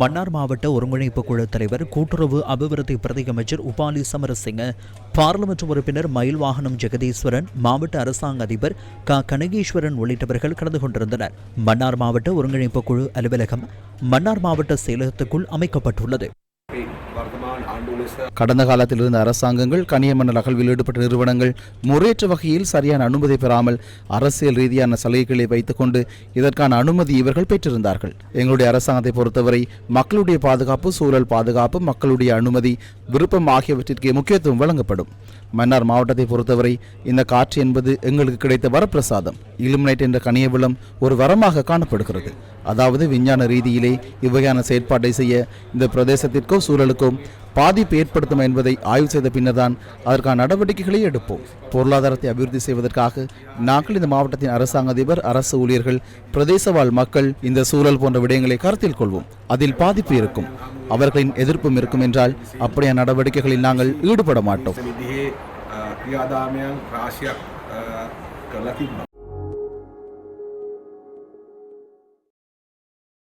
மன்னார் மாவட்ட ஒருங்கிணைப்பு குழு தலைவர் கூட்டுறவு அபிவிருத்தி பிரதியமைச்சர் உபாலி சமரசிங்க பார்லிமெண்ட் உறுப்பினர் மயில் வாகனம் ஜெகதீஸ்வரன் மாவட்ட அரசாங்க அதிபர் க. கனகேஸ்வரன் உள்ளிட்டவர்கள் கலந்து கொண்டிருந்தனர். மன்னார் மாவட்ட ஒருங்கிணைப்பு குழு அலுவலகம் மன்னார் மாவட்ட செயலகத்துக்குள் அமைக்கப்பட்டுள்ளது. கடந்த காலத்தில் இருந்த அரசாங்கங்கள் கனியமணல் அகழ்வில் ஈடுபட்ட நிறுவனங்கள் முறையற்ற வகையில் சரியான அனுமதி பெறாமல் அரசியல் ரீதியான சலுகைகளை வைத்துக்கொண்டு இதற்கான அனுமதி இவர்கள் பெற்றிருந்தார்கள். எங்களுடைய அரசாங்கத்தை பொறுத்தவரை மக்களுடைய பாதுகாப்பு சூழல் பாதுகாப்பு மக்களுடைய அனுமதி விருப்பம் ஆகியவற்றிற்கு முக்கியத்துவம் வழங்கப்படும். மன்னார் மாவட்டத்தை பொறுத்தவரை இந்த காற்று என்பது எங்களுக்கு கிடைத்த வரப்பிரசாதம். இலுமினைட் என்ற கனியவிளம் ஒரு வரமாக காணப்படுகிறது. அதாவது விஞ்ஞான ரீதியிலே இவ்வகையான செயற்பாட்டை செய்ய இந்த பிரதேசத்திற்கோ சூழலுக்கோ பாதிப்பு ஏற்படுத்தும் என்பதை ஆய்வு செய்த பின்னர்தான் அதற்கான நடவடிக்கைகளை எடுப்போம். பொருளாதாரத்தை அபிவிருத்தி செய்வதற்காக நாங்கள் இந்த மாவட்டத்தின் அரசாங்க அதிபர் அரசு ஊழியர்கள் பிரதேச வாழ் மக்கள் இந்த சூழல் போன்ற விடயங்களை கருத்தில் கொள்வோம். அதில் பாதிப்பு இருக்கும். அவர்களின் எதிர்ப்பும் இருக்கும் என்றால் அப்படியான நடவடிக்கைகளில் நாங்கள் ஈடுபட மாட்டோம்.